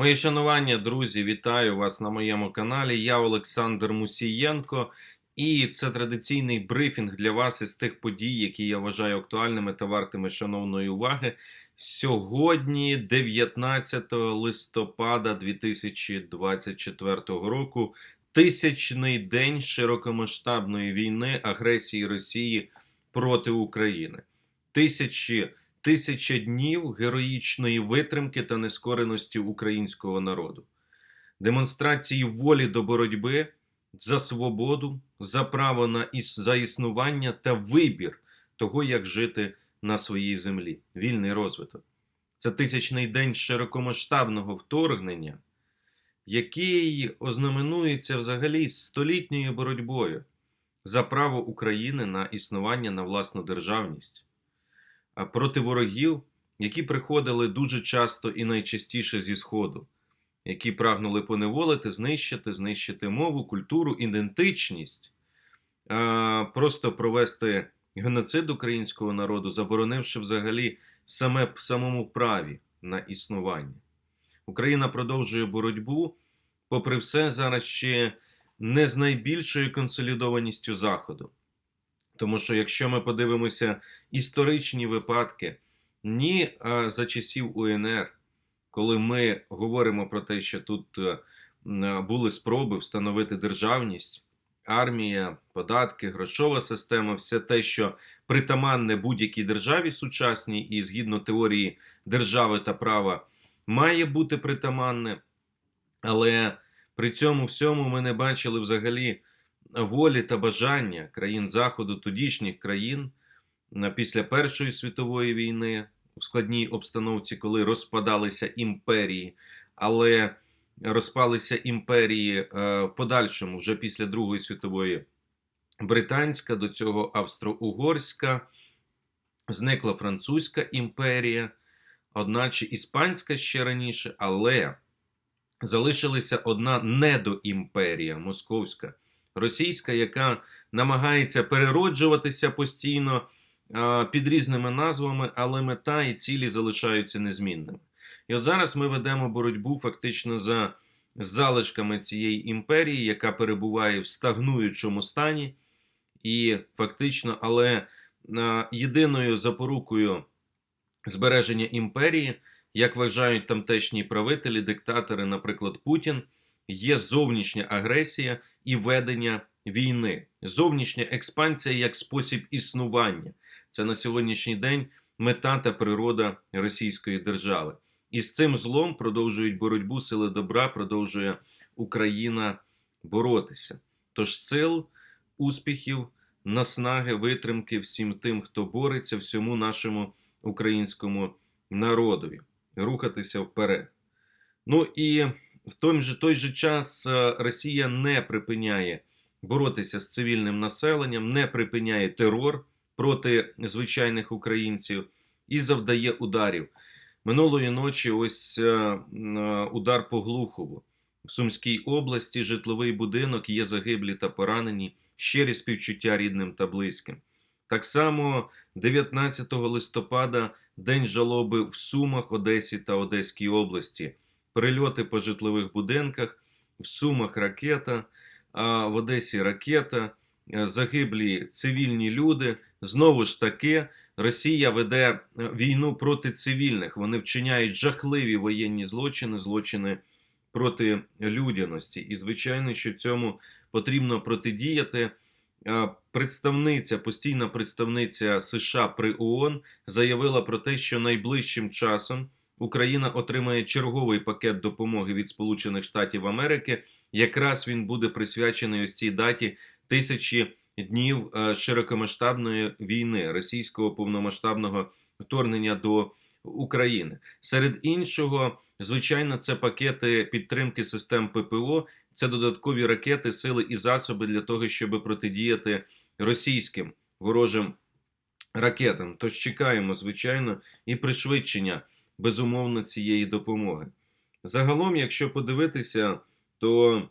Мої шанування, друзі, вітаю вас на моєму каналі. Я Олександр Мусієнко, і це традиційний брифінг для вас із тих подій, які я вважаю актуальними та вартими шановної уваги. Сьогодні, 19 листопада 2024 року, тисячний день широкомасштабної війни агресії Росії проти України. Тисячі тисяча днів героїчної витримки та нескореності українського народу, демонстрації волі до боротьби за свободу, за право на іс... за існування та вибір того, як жити на своїй землі, вільний розвиток. Це тисячний день широкомасштабного вторгнення, який ознаменується взагалі столітньою боротьбою за право України на існування на власну державність проти ворогів, які приходили дуже часто і найчастіше зі Сходу, які прагнули поневолити, знищити, знищити мову, культуру, ідентичність, просто провести геноцид українського народу, заборонивши взагалі саме в самому праві на існування. Україна продовжує боротьбу, попри все, зараз ще не з найбільшою консолідованістю Заходу. Тому що якщо ми подивимося історичні випадки, ні за часів УНР, коли ми говоримо про те, що тут були спроби встановити державність, армія, податки, грошова система, все те, що притаманне будь-якій державі сучасній, і згідно теорії держави та права, має бути притаманне, але при цьому всьому ми не бачили взагалі волі та бажання країн Заходу, тодішніх країн після Першої світової війни в складній обстановці, коли розпадалися імперії, але розпалися імперії е, в подальшому, вже після Другої світової британська, до цього Австро-Угорська, зникла Французька імперія, одначе іспанська ще раніше, але залишилася одна недоімперія московська російська, яка намагається перероджуватися постійно під різними назвами, але мета і цілі залишаються незмінними. І от зараз ми ведемо боротьбу фактично за залишками цієї імперії, яка перебуває в стагнуючому стані, і фактично, але єдиною запорукою збереження імперії, як вважають тамтешні правителі, диктатори, наприклад, Путін, є зовнішня агресія, і ведення війни, зовнішня експансія як спосіб існування. Це на сьогоднішній день мета та природа Російської держави. І з цим злом продовжують боротьбу сили добра, продовжує Україна боротися. Тож сил, успіхів, наснаги, витримки всім тим, хто бореться, всьому нашому українському народові, рухатися вперед. Ну і в той же той же час е, Росія не припиняє боротися з цивільним населенням, не припиняє терор проти звичайних українців і завдає ударів. Минулої ночі ось е, е, удар по Глухову. В Сумській області житловий будинок є загиблі та поранені, щирі співчуття рідним та близьким. Так само 19 листопада День жалоби в Сумах, Одесі та Одеській області прильоти по житлових будинках, в Сумах ракета, в Одесі ракета, е, загиблі цивільні люди. Знову ж таки, Росія веде е, війну проти цивільних. Вони вчиняють жахливі воєнні злочини, злочини проти людяності. І, звичайно, що цьому потрібно протидіяти. Представниця, постійна представниця США при ООН заявила про те, що найближчим часом. Україна отримає черговий пакет допомоги від Сполучених Штатів Америки. Якраз він буде присвячений ось цій даті тисячі днів е, широкомасштабної війни російського повномасштабного вторгнення до України. Серед іншого, звичайно, це пакети підтримки систем ППО, це додаткові ракети, сили і засоби для того, щоб протидіяти російським ворожим ракетам. Тож чекаємо, звичайно, і пришвидшення безумовно цієї допомоги. Загалом, якщо подивитися, то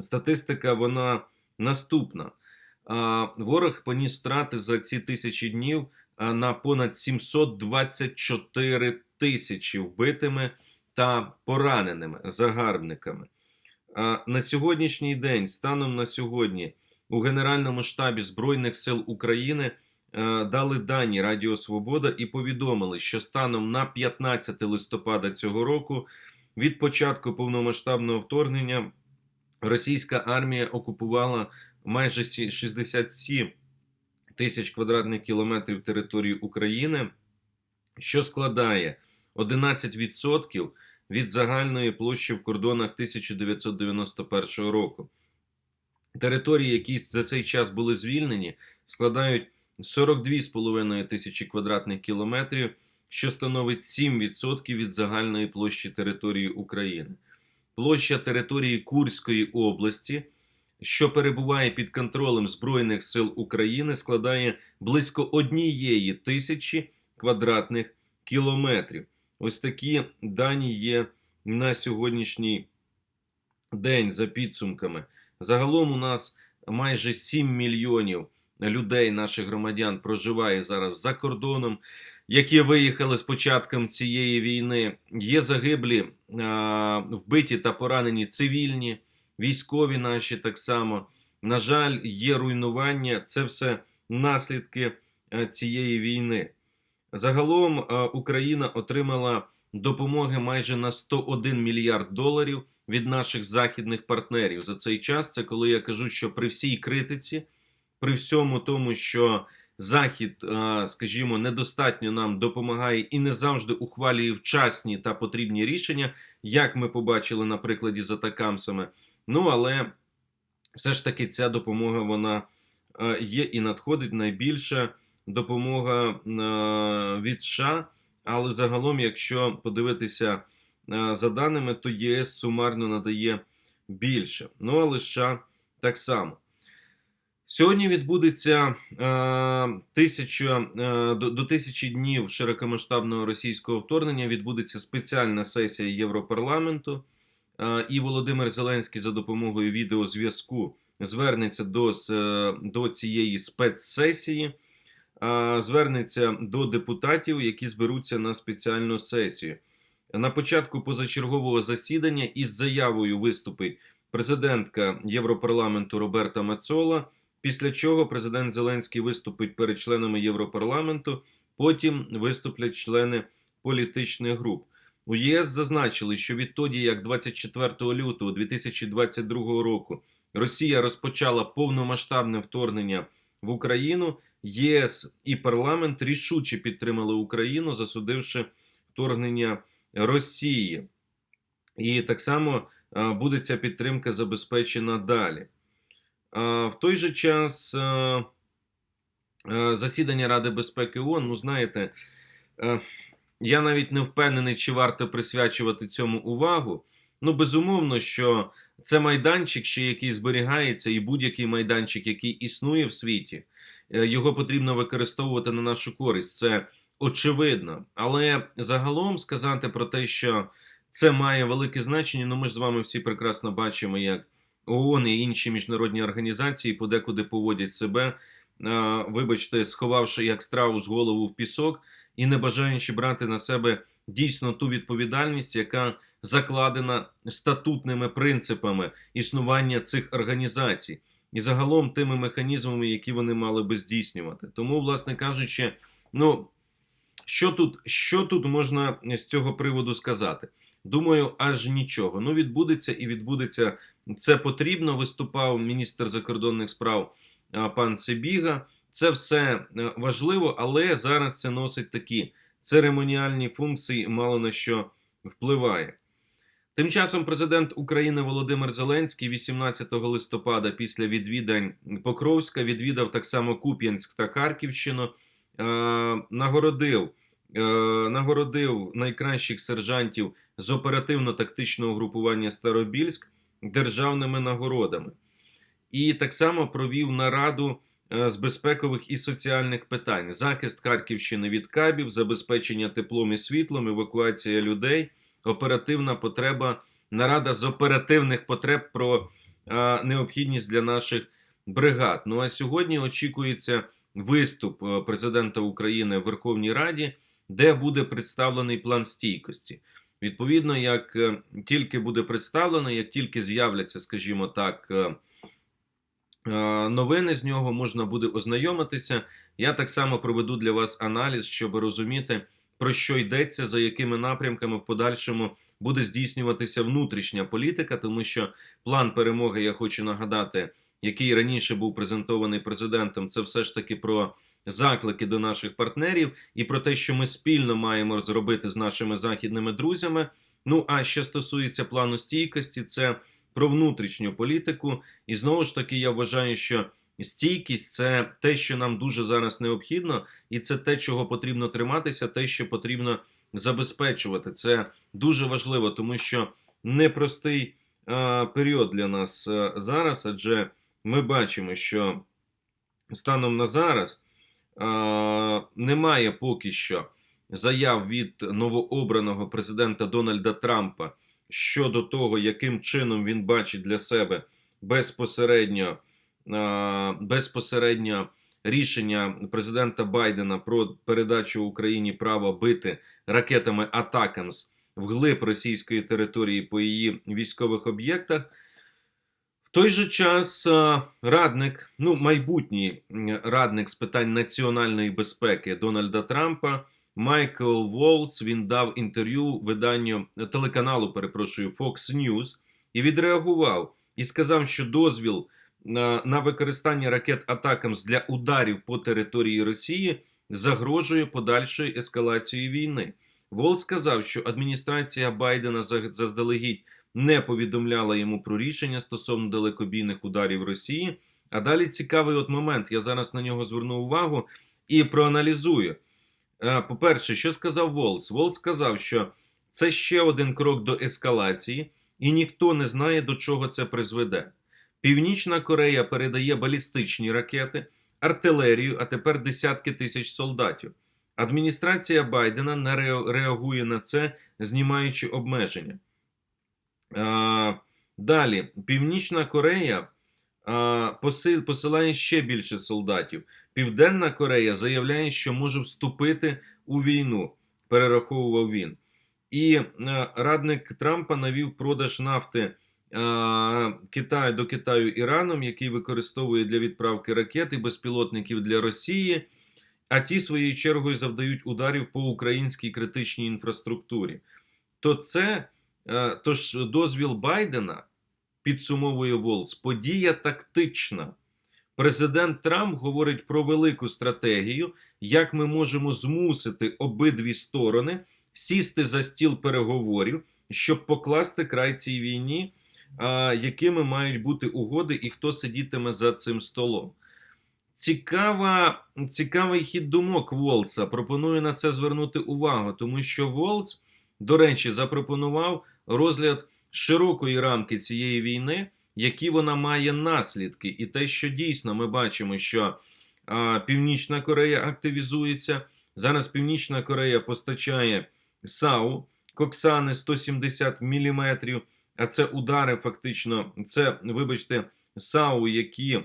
статистика вона наступна. Ворог поніс втрати за ці тисячі днів на понад 724 тисячі вбитими та пораненими загарбниками. На сьогоднішній день, станом на сьогодні, у Генеральному штабі Збройних сил України дали дані Радіо Свобода і повідомили, що станом на 15 листопада цього року від початку повномасштабного вторгнення російська армія окупувала майже сі- 67 тисяч квадратних кілометрів території України, що складає 11% від загальної площі в кордонах 1991 року. Території, які за цей час були звільнені, складають 42,5 тисячі квадратних кілометрів, що становить 7% від загальної площі території України. Площа території Курської області, що перебуває під контролем Збройних сил України, складає близько однієї тисячі квадратних кілометрів. Ось такі дані є на сьогоднішній день за підсумками. Загалом у нас майже 7 мільйонів людей, наших громадян, проживає зараз за кордоном, які виїхали з початком цієї війни. Є загиблі, вбиті та поранені цивільні, військові наші так само. На жаль, є руйнування. Це все наслідки е, цієї війни. Загалом е, Україна отримала допомоги майже на 101 мільярд доларів від наших західних партнерів за цей час. Це коли я кажу, що при всій критиці, при всьому тому, що Захід, е, скажімо, недостатньо нам допомагає і не завжди ухвалює вчасні та потрібні рішення, як ми побачили на прикладі з атакамсами. Ну але все ж таки ця допомога вона е, є і надходить найбільша допомога е, від США. Але загалом, якщо подивитися за даними, то ЄС сумарно надає більше. Ну але США так само. Сьогодні відбудеться е, тисяча, е, до, до тисячі днів широкомасштабного російського вторгнення. Відбудеться спеціальна сесія Європарламенту. Е, і Володимир Зеленський за допомогою відеозв'язку звернеться до, е, до цієї спецсесії, е, звернеться до депутатів, які зберуться на спеціальну сесію. На початку позачергового засідання із заявою виступить президентка Європарламенту Роберта Мацола. Після чого президент Зеленський виступить перед членами Європарламенту, потім виступлять члени політичних груп. У ЄС зазначили, що відтоді, як 24 лютого 2022 року Росія розпочала повномасштабне вторгнення в Україну, ЄС і парламент рішуче підтримали Україну, засудивши вторгнення Росії. І так само буде ця підтримка забезпечена далі. А, В той же час е, е, засідання Ради безпеки ООН, ну знаєте, е, я навіть не впевнений, чи варто присвячувати цьому увагу. Ну, безумовно, що це майданчик, ще який зберігається, і будь-який майданчик, який існує в світі, е, його потрібно використовувати на нашу користь. Це очевидно. Але загалом сказати про те, що це має велике значення, ну ми ж з вами всі прекрасно бачимо, як ООН і інші міжнародні організації подекуди поводять себе, е, вибачте, сховавши як страус голову в пісок і не бажаючи брати на себе дійсно ту відповідальність, яка закладена статутними принципами існування цих організацій, і загалом тими механізмами, які вони мали би здійснювати. Тому, власне кажучи, ну що тут, що тут можна з цього приводу сказати? Думаю, аж нічого. Ну, відбудеться і відбудеться це потрібно. Виступав міністр закордонних справ пан Сибіга. Це все е, важливо, але зараз це носить такі церемоніальні функції, мало на що впливає. Тим часом президент України Володимир Зеленський 18 листопада після відвідань Покровська відвідав так само Куп'янськ та Харківщину, е, нагородив, е, нагородив найкращих сержантів з оперативно-тактичного групування Старобільськ державними нагородами. І так само провів нараду е, з безпекових і соціальних питань: захист Харківщини від кабів, забезпечення теплом і світлом, евакуація людей, оперативна потреба, нарада з оперативних потреб про е, необхідність для наших бригад. Ну а сьогодні очікується виступ е, президента України в Верховній Раді, де буде представлений план стійкості. Відповідно, як е, тільки буде представлено, як тільки з'являться, скажімо так, е, е, новини з нього можна буде ознайомитися. Я так само проведу для вас аналіз, щоб розуміти, про що йдеться, за якими напрямками в подальшому буде здійснюватися внутрішня політика, тому що план перемоги, я хочу нагадати, який раніше був презентований президентом, це все ж таки про заклики до наших партнерів і про те, що ми спільно маємо зробити з нашими західними друзями. Ну а що стосується плану стійкості, це про внутрішню політику. І знову ж таки, я вважаю, що стійкість це те, що нам дуже зараз необхідно, і це те, чого потрібно триматися, те, що потрібно забезпечувати. Це дуже важливо, тому що непростий е, період для нас е, зараз, адже ми бачимо, що станом на зараз немає поки що заяв від новообраного президента Дональда Трампа щодо того, яким чином він бачить для себе безпосередньо, е, безпосередньо рішення президента Байдена про передачу Україні права бити ракетами Атакамс вглиб російської території по її військових об'єктах. Той же час е, радник, ну майбутній радник з питань національної безпеки Дональда Трампа Майкл Волс він дав інтерв'ю виданню телеканалу, перепрошую, Fox News і відреагував і сказав, що дозвіл на, на використання ракет Атакамс для ударів по території Росії загрожує подальшою ескалацією війни. Волс сказав, що адміністрація Байдена за- заздалегідь не повідомляла йому про рішення стосовно далекобійних ударів Росії. А далі цікавий от момент. Я зараз на нього зверну увагу і проаналізую. Е, По-перше, що сказав Волс? Волс сказав, що це ще один крок до ескалації, і ніхто не знає, до чого це призведе. Північна Корея передає балістичні ракети, артилерію, а тепер десятки тисяч солдатів. Адміністрація Байдена не реагує на це, знімаючи обмеження. Е, Далі, Північна Корея е, посилає ще більше солдатів. Південна Корея заявляє, що може вступити у війну, перераховував він. І е, радник Трампа навів продаж нафти Китаю до Китаю Іраном, який використовує для відправки ракет і безпілотників для Росії, а ті своєю чергою завдають ударів по українській критичній інфраструктурі. То це тож дозвіл Байдена підсумовує Волс, подія тактична. Президент Трамп говорить про велику стратегію, як ми можемо змусити обидві сторони сісти за стіл переговорів, щоб покласти край цій війні, якими мають бути угоди і хто сидітиме за цим столом. Цікава, цікавий хід думок Волца. Пропоную на це звернути увагу, тому що Волц, до речі, запропонував розгляд широкої рамки цієї війни, які вона має наслідки, і те, що дійсно ми бачимо, що а, Північна Корея активізується. Зараз Північна Корея постачає САУ, Коксани 170 мм, а це удари фактично, це, вибачте, САУ, які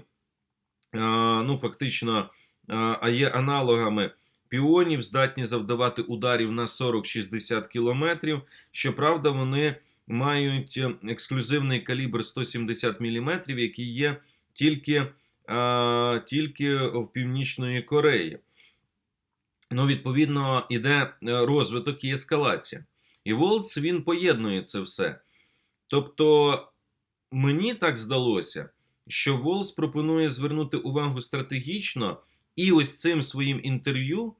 а, ну, фактично а, є аналогами піонів, здатні завдавати ударів на 40-60 кілометрів. Щоправда, вони мають е, ексклюзивний калібр 170 мм, який є тільки, а, тільки в Північної Кореї. Ну, відповідно, іде е, розвиток і ескалація. І Волц він поєднує це все. Тобто, мені так здалося, що Волц пропонує звернути увагу стратегічно і ось цим своїм інтерв'ю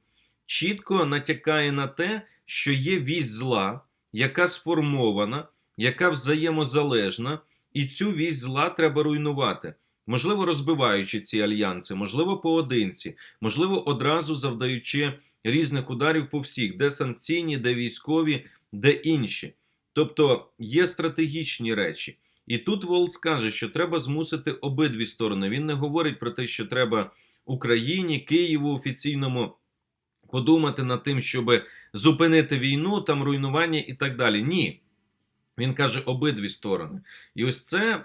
чітко натякає на те, що є вісь зла, яка сформована, яка взаємозалежна, і цю вісь зла треба руйнувати. Можливо, розбиваючи ці альянси, можливо, поодинці, можливо, одразу завдаючи різних ударів по всіх, де санкційні, де військові, де інші. Тобто є стратегічні речі. І тут Волц каже, що треба змусити обидві сторони. Він не говорить про те, що треба Україні, Києву офіційному подумати над тим, щоб зупинити війну, там руйнування і так далі. Ні. Він каже обидві сторони. І ось це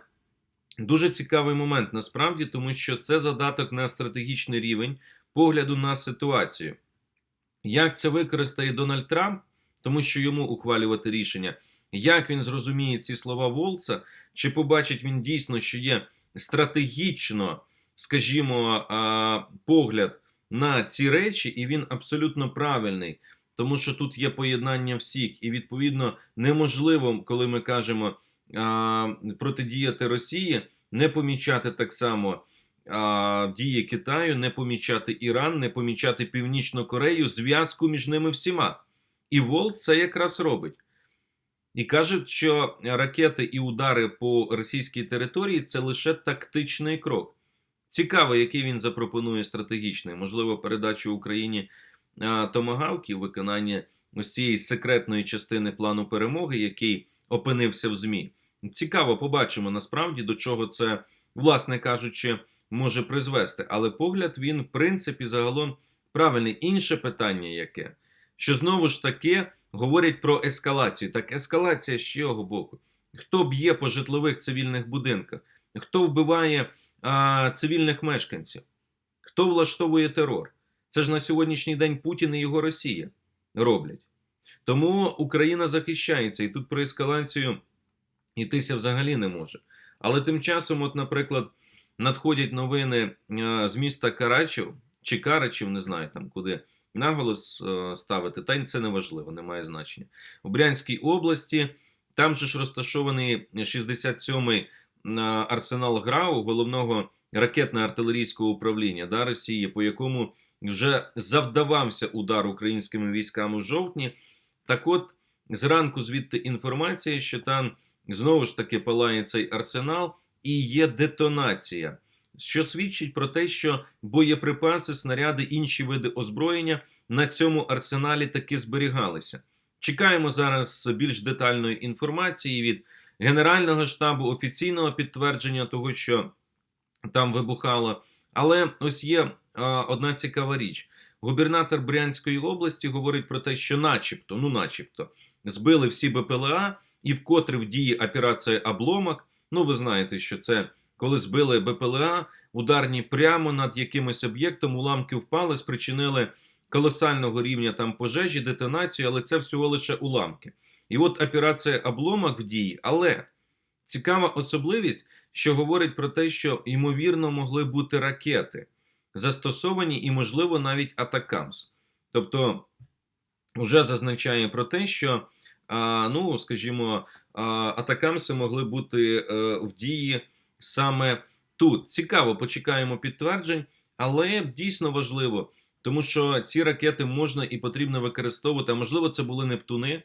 дуже цікавий момент насправді, тому що це задаток на стратегічний рівень погляду на ситуацію. Як це використає Дональд Трамп, тому що йому ухвалювати рішення. Як він зрозуміє ці слова Волца, чи побачить він дійсно, що є стратегічно, скажімо, погляд на ці речі, і він абсолютно правильний, тому що тут є поєднання всіх, і відповідно неможливо, коли ми кажемо а, протидіяти Росії, не помічати так само а, дії Китаю, не помічати Іран, не помічати Північну Корею, зв'язку між ними всіма. І Волт це якраз робить. І кажуть, що ракети і удари по російській території це лише тактичний крок. Цікаво, який він запропонує стратегічний, можливо, передачу Україні томагавків, виконання ось цієї секретної частини плану перемоги, який опинився в ЗМІ. Цікаво, побачимо насправді до чого це, власне кажучи, може призвести. Але погляд він, в принципі, загалом правильний. Інше питання яке? Що знову ж таки говорять про ескалацію. Так, ескалація з чого боку? Хто б'є по житлових цивільних будинках? Хто вбиває а, цивільних мешканців? Хто влаштовує терор? Це ж на сьогоднішній день Путін і його Росія роблять. Тому Україна захищається, і тут про ескалацію йтися взагалі не може. Але тим часом, от, наприклад, надходять новини з міста Карачів чи Карачів, не знаю там куди наголос ставити, та це не важливо, не має значення. У Брянській області там же ж розташований 67-й е, арсенал ГРАУ, головного ракетно-артилерійського управління да, Росії, по якому вже завдавався удар українськими військами в жовтні. Так от, зранку звідти інформація, що там знову ж таки палає цей арсенал і є детонація що свідчить про те, що боєприпаси, снаряди, інші види озброєння на цьому арсеналі таки зберігалися. Чекаємо зараз більш детальної інформації від Генерального штабу, офіційного підтвердження того, що там вибухало. Але ось є а, одна цікава річ. Губернатор Брянської області говорить про те, що, начебто, ну, начебто, збили всі БПЛА, і вкотре в дії операція Обломок. Ну, ви знаєте, що це коли збили БПЛА, ударні прямо над якимось об'єктом, уламки впали, спричинили колосального рівня там пожежі, детонацію, але це всього лише уламки. І от операція обломок в дії, але цікава особливість, що говорить про те, що ймовірно могли бути ракети застосовані і, можливо, навіть атакамс. Тобто, вже зазначає про те, що, ну, скажімо, атакамси могли бути е, в дії саме тут. Цікаво, почекаємо підтверджень, але дійсно важливо, тому що ці ракети можна і потрібно використовувати. А можливо, це були Нептуни,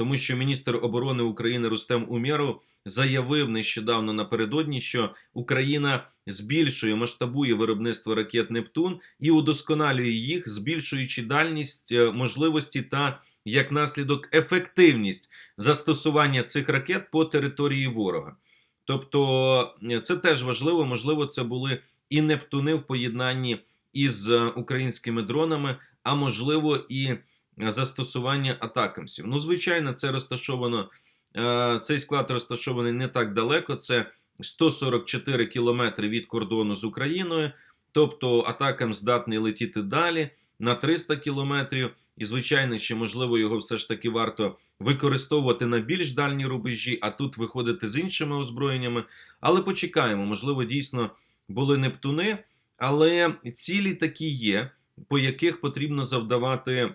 тому що міністр оборони України Рустем Умєров заявив нещодавно напередодні, що Україна збільшує масштабує виробництво ракет Нептун і удосконалює їх, збільшуючи дальність е, можливості та як наслідок ефективність застосування цих ракет по території ворога. Тобто е, це теж важливо, можливо, це були і Нептуни в поєднанні із е, українськими дронами, а можливо, і застосування атакамсів. Ну, звичайно, це розташовано. Е, цей склад розташований не так далеко. Це 144 кілометри від кордону з Україною. Тобто атакам здатний летіти далі на 300 кілометрів. І, звичайно, ще можливо його все ж таки варто використовувати на більш дальні рубежі, а тут виходити з іншими озброєннями. Але почекаємо, можливо, дійсно були Нептуни, але цілі такі є, по яких потрібно завдавати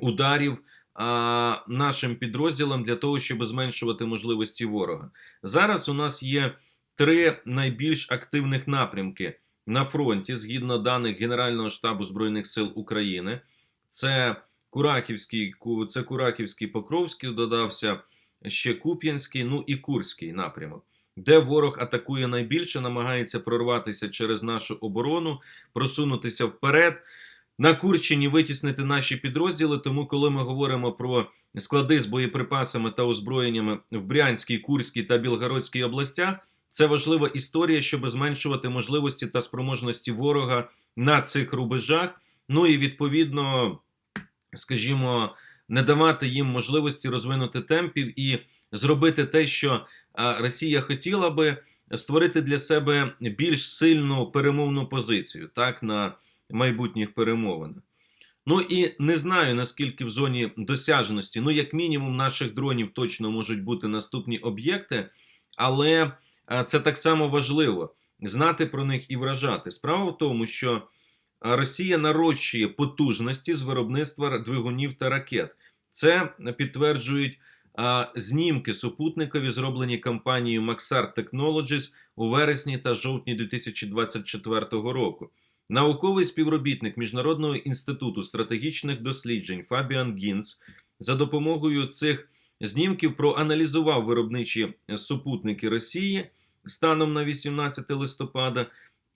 ударів а, нашим підрозділам для того, щоб зменшувати можливості ворога. Зараз у нас є три найбільш активних напрямки на фронті згідно даних Генерального штабу Збройних сил України. Це Кураківський, це Кураківський Покровський додався ще Куп'янський, ну і Курський напрямок, де ворог атакує найбільше, намагається прорватися через нашу оборону, просунутися вперед. На Курщині витіснити наші підрозділи. Тому, коли ми говоримо про склади з боєприпасами та озброєннями в Брянській, Курській та Білгородській областях, це важлива історія, щоб зменшувати можливості та спроможності ворога на цих рубежах. Ну і відповідно, скажімо, не давати їм можливості розвинути темпів і зробити те, що Росія хотіла би створити для себе більш сильну перемовну позицію так на майбутніх перемовинах. Ну і не знаю наскільки в зоні досяжності. Ну, як мінімум, наших дронів точно можуть бути наступні об'єкти, але е, це так само важливо знати про них і вражати. Справа в тому, що е, Росія нарощує потужності з виробництва двигунів та ракет. Це підтверджують знімки супутникові, зроблені компанією Maxar Technologies у вересні та жовтні 2024 року. Науковий співробітник Міжнародного інституту стратегічних досліджень Фабіан Гінц за допомогою цих знімків проаналізував виробничі супутники Росії станом на 18 листопада.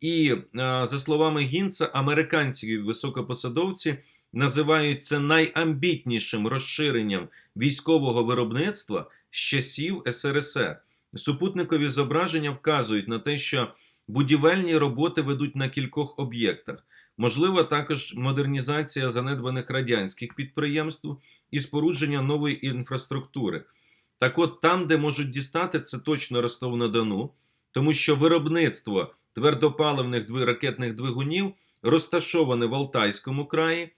І за словами Гінца, американці високопосадовці називають це найамбітнішим розширенням військового виробництва з часів СРСР. Супутникові зображення вказують на те, що будівельні роботи ведуть на кількох об'єктах. Можлива також модернізація занедбаних радянських підприємств і спорудження нової інфраструктури. Так от там, де можуть дістати, це точно Ростов на Дону, тому що виробництво твердопаливних ракетних двигунів розташоване в Алтайському краї,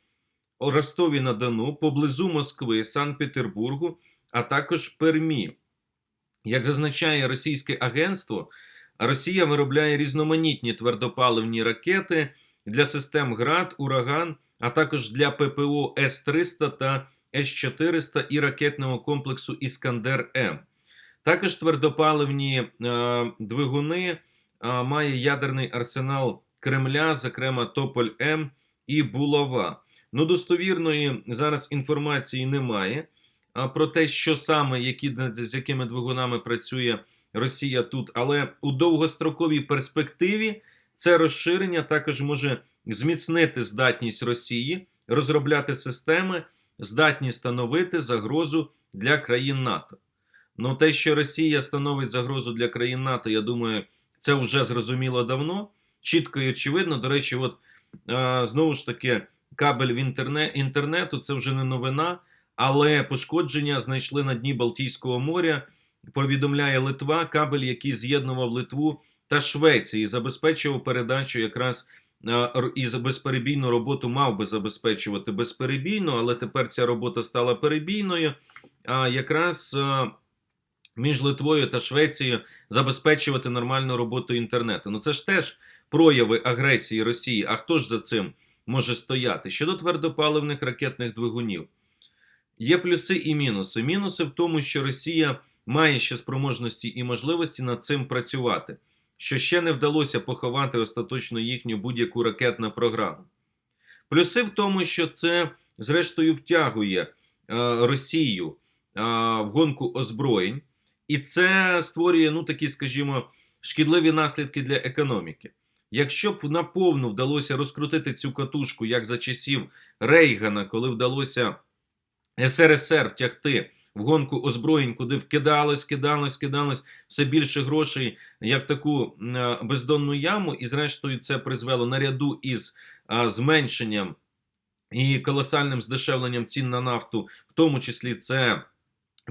у Ростові на Дону, поблизу Москви, Санкт-Петербургу, а також Пермі. Як зазначає російське агентство, Росія виробляє різноманітні твердопаливні ракети для систем ГРАД, Ураган, а також для ППО С-300 та С-400 і ракетного комплексу Іскандер М. Також твердопаливні е, двигуни е, має ядерний арсенал Кремля, зокрема Тополь М і Булава. Ну, достовірної зараз інформації немає а, про те, що саме, які, з якими двигунами працює Росія тут, але у довгостроковій перспективі це розширення також може зміцнити здатність Росії розробляти системи, здатні становити загрозу для країн НАТО. Ну, те, що Росія становить загрозу для країн НАТО, я думаю, це вже зрозуміло давно. Чітко і очевидно. До речі, от а, знову ж таки кабель в інтернет, інтернету це вже не новина, але пошкодження знайшли на дні Балтійського моря. Повідомляє Литва, кабель, який з'єднував Литву та Швецію, забезпечував передачу якраз і безперебійну роботу мав би забезпечувати безперебійно, але тепер ця робота стала перебійною. А якраз між Литвою та Швецією забезпечувати нормальну роботу інтернету. Ну це ж теж прояви агресії Росії. А хто ж за цим? може стояти. Щодо твердопаливних ракетних двигунів, є плюси і мінуси. Мінуси в тому, що Росія має ще спроможності і можливості над цим працювати, що ще не вдалося поховати остаточно їхню будь-яку ракетну програму. Плюси в тому, що це, зрештою, втягує е, Росію е, в гонку озброєнь, і це створює, ну такі, скажімо, шкідливі наслідки для економіки. Якщо б наповну вдалося розкрутити цю катушку, як за часів Рейгана, коли вдалося СРСР втягти в гонку озброєнь, куди вкидалось, кидалось, кидалось все більше грошей, як таку бездонну яму, і зрештою це призвело наряду із зменшенням і колосальним здешевленням цін на нафту, в тому числі це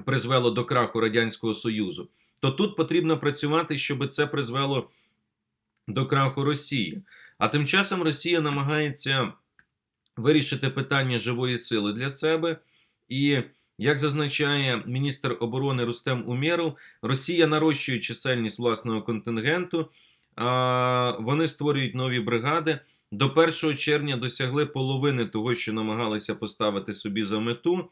призвело до краху Радянського Союзу. То тут потрібно працювати, щоб це призвело до краху Росії. А тим часом Росія намагається вирішити питання живої сили для себе. І, як зазначає міністр оборони Рустем Умєров, Росія нарощує чисельність власного контингенту, вони створюють нові бригади. До 1 червня досягли половини того, що намагалися поставити собі за мету.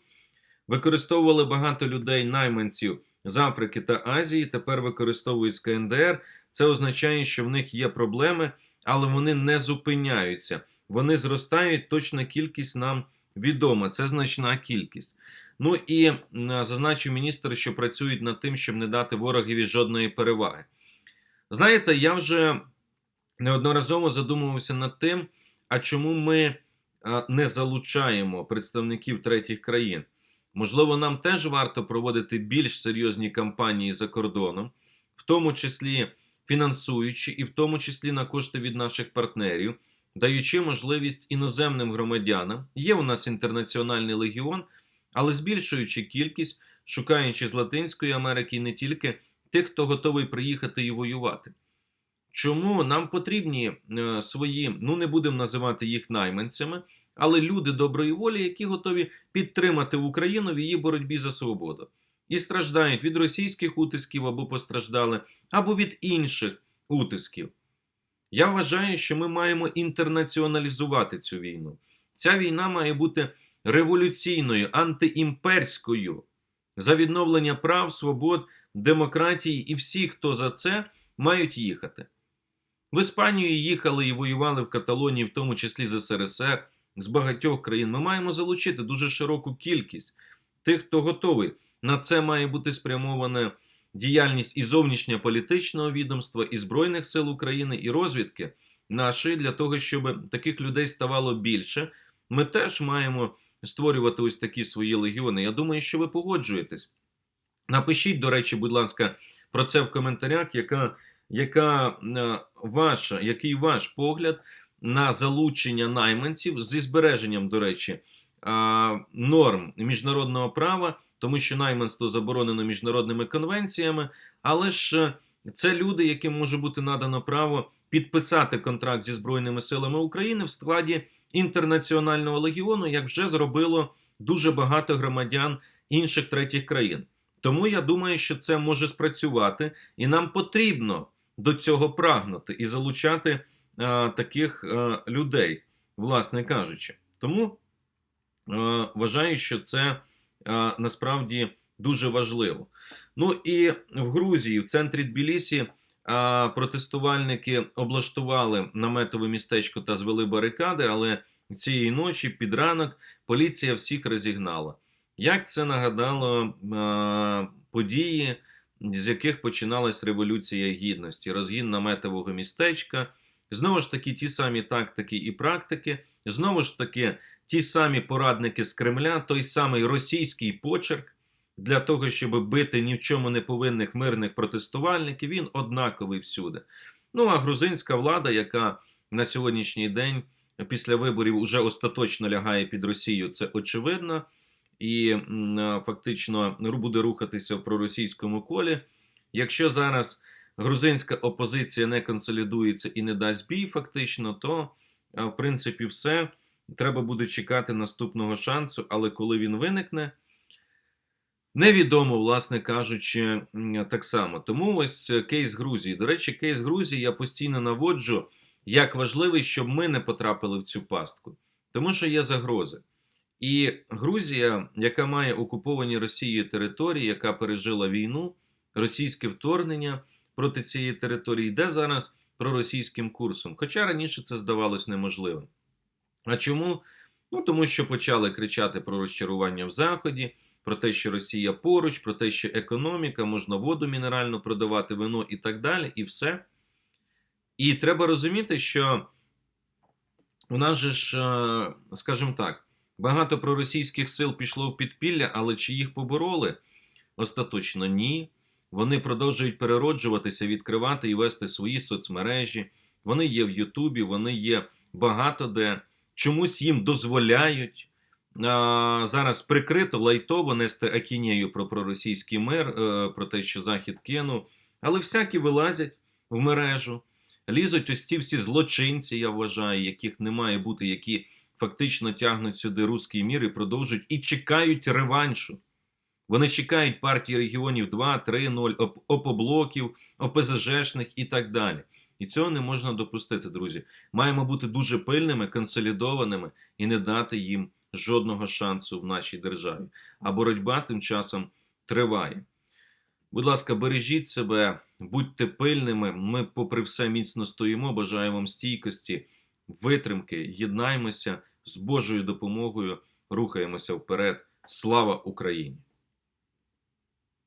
Використовували багато людей, найманців з Африки та Азії. Тепер використовують з КНДР. Це означає, що в них є проблеми, але вони не зупиняються. Вони зростають. Точна кількість нам відома. Це значна кількість. Ну і зазначив міністр, що працюють над тим, щоб не дати ворогові жодної переваги. Знаєте, я вже неодноразово задумувався над тим, а чому ми не залучаємо представників третіх країн. Можливо, нам теж варто проводити більш серйозні кампанії за кордоном, в тому числі фінансуючи, і в тому числі на кошти від наших партнерів, даючи можливість іноземним громадянам. Є у нас інтернаціональний легіон, але збільшуючи кількість, шукаючи з Латинської Америки не тільки тих, хто готовий приїхати і воювати. Чому нам потрібні е, свої, ну не будемо називати їх найманцями, але люди доброї волі, які готові підтримати Україну в її боротьбі за свободу. І страждають від російських утисків або постраждали, або від інших утисків. Я вважаю, що ми маємо інтернаціоналізувати цю війну. Ця війна має бути революційною, антиімперською за відновлення прав, свобод, демократії, і всі, хто за це, мають їхати. В Іспанію їхали і воювали в Каталонії, в тому числі з СРСР, з багатьох країн. Ми маємо залучити дуже широку кількість тих, хто готовий. На це має бути спрямована діяльність і зовнішньополітичного відомства, і Збройних сил України, і розвідки нашої для того, щоб таких людей ставало більше. Ми теж маємо створювати ось такі свої легіони. Я думаю, що ви погоджуєтесь. Напишіть, до речі, будь ласка, про це в коментарях, яка, яка е, ваша, який ваш погляд на залучення найманців зі збереженням, до речі, е, норм міжнародного права, тому що найманство заборонено міжнародними конвенціями, але ж е, це люди, яким може бути надано право підписати контракт зі Збройними силами України в складі інтернаціонального легіону, як вже зробило дуже багато громадян інших третіх країн. Тому я думаю, що це може спрацювати, і нам потрібно до цього прагнути і залучати а, таких а, людей, власне кажучи. Тому а, вважаю, що це а, насправді дуже важливо. Ну і в Грузії, в центрі Тбілісі, протестувальники облаштували наметове містечко та звели барикади, але цієї ночі під ранок поліція всіх розігнала. Як це нагадало події, з яких починалась Революція Гідності, розгін наметового містечка, знову ж таки, ті самі тактики і практики, знову ж таки, ті самі порадники з Кремля, той самий російський почерк для того, щоб бити ні в чому не повинних мирних протестувальників, він однаковий всюди. Ну а грузинська влада, яка на сьогоднішній день після виборів уже остаточно лягає під Росію, це очевидно і фактично буде рухатися в проросійському колі. Якщо зараз грузинська опозиція не консолідується і не дасть бій, фактично, то в принципі все. Треба буде чекати наступного шансу, але коли він виникне, невідомо, власне кажучи, так само. Тому ось кейс Грузії. До речі, кейс Грузії я постійно наводжу як важливий, щоб ми не потрапили в цю пастку, тому що є загрози. І Грузія, яка має окуповані Росією території, яка пережила війну, російське вторгнення проти цієї території, йде зараз проросійським курсом. Хоча раніше це здавалось неможливим. А чому? Ну тому що почали кричати про розчарування в Заході, про те, що Росія поруч, про те, що економіка, можна воду мінеральну продавати, вино і так далі, і все. І треба розуміти, що у нас же ж, е, скажімо так. Багато проросійських сил пішло в підпілля, але чи їх побороли? Остаточно ні. Вони продовжують перероджуватися, відкривати і вести свої соцмережі. Вони є в Ютубі, вони є багато де. Чомусь їм дозволяють зараз прикрито лайтово нести акінею про проросійський мир, е, про те, що Захід кинув. Але всякі вилазять в мережу, лізуть ось ці всі злочинці, я вважаю, яких не має бути, які фактично тягнуть сюди руський мір і продовжують і чекають реваншу. Вони чекають партії регіонів 2, 3, 0, опоблоків, ОПЗЖшних і так далі. І цього не можна допустити, друзі. Маємо бути дуже пильними, консолідованими і не дати їм жодного шансу в нашій державі. А боротьба тим часом триває. Будь ласка, бережіть себе, будьте пильними. Ми, попри все, міцно стоїмо. Бажаю вам стійкості витримки, єднаймося з Божою допомогою, рухаємося вперед. Слава Україні!